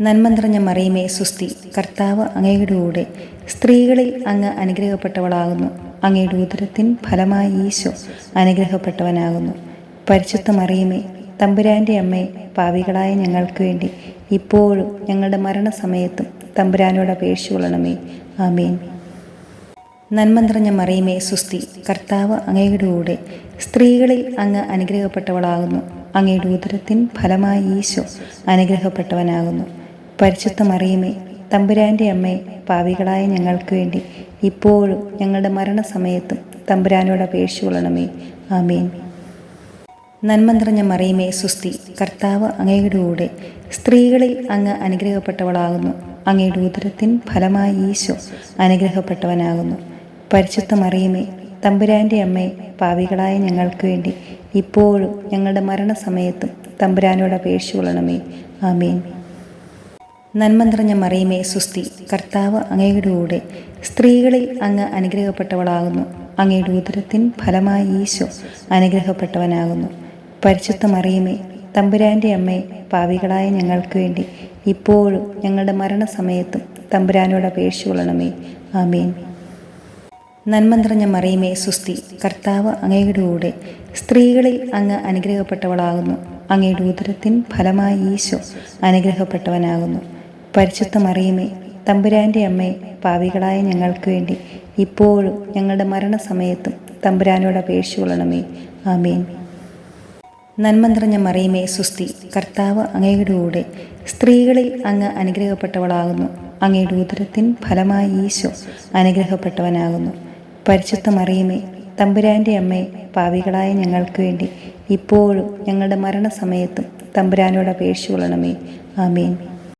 നന്മ നിറഞ്ഞ മറിയമേ സുസ്തി കർത്താവ് അങ്ങയുടെ കൂടെ സ്ത്രീകളിൽ അങ്ങ് അനുഗ്രഹപ്പെട്ടവളാകുന്നു. അങ്ങയുടെ ഉദരത്തിൻ ഫലമായി ഈശോ അനുഗ്രഹപ്പെട്ടവനാകുന്നു. പരിശുദ്ധ മറിയമേ തമ്പുരാന്റെ അമ്മയെ പാവികളായ ഞങ്ങൾക്ക് വേണ്ടി ഇപ്പോഴും ഞങ്ങളുടെ മരണസമയത്തും തമ്പുരാനോട് അപേക്ഷ കൊള്ളണമേ. ആമേൻ. നന്മ നിറഞ്ഞ മറിയമേ സുസ്തി കർത്താവ് അങ്ങയുടെ കൂടെ സ്ത്രീകളിൽ അങ്ങ് അനുഗ്രഹപ്പെട്ടവളാകുന്നു. അങ്ങയുടെ ഉദരത്തിൻ ഫലമായി ഈശോ അനുഗ്രഹിക്കപ്പെട്ടവനാകുന്നു പരിശുദ്ധ മറിയമേ തമ്പുരാന്റെ അമ്മേ പാവികളായ ഞങ്ങൾക്ക് വേണ്ടി ഇപ്പോഴും ഞങ്ങളുടെ മരണസമയത്തും തമ്പുരാനോട് അപേക്ഷ കൊള്ളണമേ. ആമേൻ. നന്മ നിറഞ്ഞ മറിയമേ സുസ്തി കർത്താവ് അങ്ങയുടെ കൂടെ സ്ത്രീകളിൽ അങ്ങ് അനുഗ്രഹപ്പെട്ടവളാകുന്നു. അങ്ങയുടെ ഉദരത്തിൻ ഫലമായി ഈശോ അനുഗ്രഹപ്പെട്ടവനാകുന്നു. പരിശുദ്ധ മറിയമേ തമ്പുരാന്റെ അമ്മേ പാവികളായ ഞങ്ങൾക്ക് വേണ്ടി ഇപ്പോഴും ഞങ്ങളുടെ മരണസമയത്തും തമ്പുരാനോട് അപേക്ഷ കൊള്ളണമേ. ആമേൻ. നന്മ നിറഞ്ഞ മറിയമേ സുസ്തി കർത്താവ് അങ്ങയുടെ കൂടെ സ്ത്രീകളിൽ അങ്ങ് അനുഗ്രഹപ്പെട്ടവളാകുന്നു. അങ്ങയുടെ ഉദരത്തിൻ ഫലമായി ഈശോ അനുഗ്രഹപ്പെട്ടവനാകുന്നു. പരിശുദ്ധ മറിയമേ തമ്പുരാന്റെ അമ്മേ പാവികളായ ഞങ്ങൾക്ക് വേണ്ടി ഇപ്പോഴും ഞങ്ങളുടെ മരണസമയത്തും തമ്പുരാനോട് അപേക്ഷ കൊള്ളണമേ. ആമേൻ. നന്മ നിറഞ്ഞ മറിയമേ സുസ്തി കർത്താവ് അങ്ങയുടെ കൂടെ സ്ത്രീകളിൽ അങ്ങ് അനുഗ്രഹപ്പെട്ടവളാകുന്നു. അങ്ങയുടെ ഉദരത്തിൻ ഫലമായി ഈശോ അനുഗ്രഹിക്കപ്പെട്ടവനാകുന്നു പരിശുദ്ധ മറിയമേ തമ്പുരാന്റെ അമ്മേ പാവികളായ ഞങ്ങൾക്ക് വേണ്ടി ഇപ്പോഴും ഞങ്ങളുടെ മരണസമയത്തും തമ്പുരാനോട് അപേക്ഷിക്കൊള്ളണമേ കൊള്ളണമേ. ആമേൻ. നന്മ നിറഞ്ഞ മറിയമേ സുസ്തി കർത്താവ് അങ്ങയുടെ കൂടെ സ്ത്രീകളിൽ അങ്ങ് അനുഗ്രഹപ്പെട്ടവളാകുന്നു. അങ്ങയുടെ ഉദരത്തിൻ ഫലമായി ഈശോ അനുഗ്രഹപ്പെട്ടവനാകുന്നു. പരിശുദ്ധ മറിയമേ തമ്പുരാന്റെ അമ്മേ പാവികളായ ഞങ്ങൾക്ക് വേണ്ടി ഇപ്പോഴും ഞങ്ങളുടെ മരണസമയത്തും തമ്പുരാനോട് അപേക്ഷിക്കൊള്ളണമേ കൊള്ളണമേ. ആമേൻ.